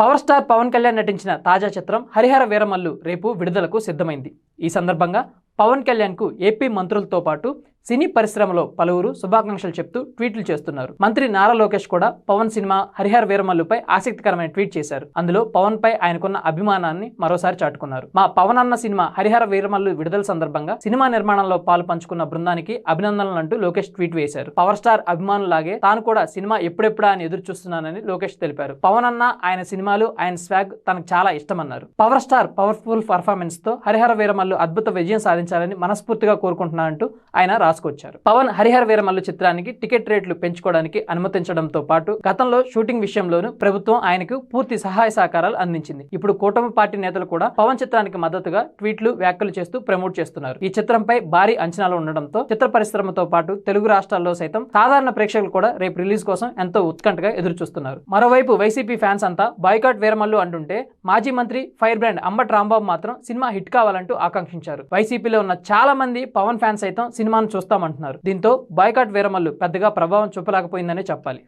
Power star Pawan Kalyan నటించిన తాజా చిత్రం హరిహర వీరమల్లు రేపు విడుదలకు సిద్ధమైంది. ఈ సందర్భంగా పవన్ కళ్యాణ్కు ఏపీ మంత్రులతో పాటు సినీ పరిశ్రమలో పలువురు శుభాకాంక్షలు చెప్తూ ట్వీట్లు చేస్తున్నారు. మంత్రి నారా లోకేష్ కూడా పవన్ సినిమా హరిహర వీరమల్లుపై ఆసక్తికరమైన ట్వీట్ చేశారు. అందులో పవన్ పై ఆయనకున్న అభిమానాన్ని మరోసారి చాటుకున్నారు. మా పవన్ అన్న సినిమా హరిహర వీరమల్లు విడుదల సందర్భంగా సినిమా నిర్మాణంలో పాలు పంచుకున్న బృందానికి అభినందనలు అంటూ లోకేష్ ట్వీట్ వేశారు. పవర్ స్టార్ అభిమానులాగే తాను కూడా సినిమా ఎప్పుడెప్పుడా అని ఎదురు చూస్తున్నానని లోకేష్ తెలిపారు. పవన్ అన్న ఆయన సినిమాలు ఆయన స్వాగ్ తనకు చాలా ఇష్టమన్నారు. పవర్ స్టార్ పవర్ఫుల్ పర్ఫార్మెన్స్తో హరిహర వీరమల్లు అద్భుత విజయం సాధించాలని మనస్ఫూర్తిగా కోరుకుంటున్నానంటూ ఆయన రాసుకొచ్చారు. పవన్ హరిహర వీరమల్లు చిత్రానికి టికెట్ రేట్లు పెంచుకోవడానికి అనుమతించడంతో పాటు గతంలో షూటింగ్ విషయంలోనూ ప్రభుత్వం ఆయనకు పూర్తి సహాయ సహకారాలు అందించింది. ఇప్పుడు కూటమి పార్టీ నేతలు కూడా పవన్ చిత్రానికి మద్దతుగా ట్వీట్లు వ్యాఖ్యలు చేస్తూ ప్రమోట్ చేస్తున్నారు. ఈ చిత్రంపై భారీ అంచనాలు ఉండడంతో చిత్ర పరిశ్రమతో పాటు తెలుగు రాష్ట్రాల్లో సైతం సాధారణ ప్రేక్షకులు కూడా రేపు రిలీజ్ కోసం ఎంతో ఉత్కంఠగా ఎదురు చూస్తున్నారు మరోవైపు వైసీపీ ఫ్యాన్స్ అంతా బాయ్కాట్ వీరమల్లు అంటుంటే మాజీ మంత్రి ఫైర్ బ్రాండ్ అంబట్ రాంబాబు మాత్రం సినిమా హిట్ కావాలంటూ ఆకాంక్షించారు. వైసీపీలో ఉన్న చాలా మంది పవన్ ఫ్యాన్స్ సైతం సినిమాను చూస్తామంటున్నారు. దీంతో బాయ్కాట్ వీరమల్లు పెద్దగా ప్రభావం చూపలేకపోయిందనే చెప్పాలి.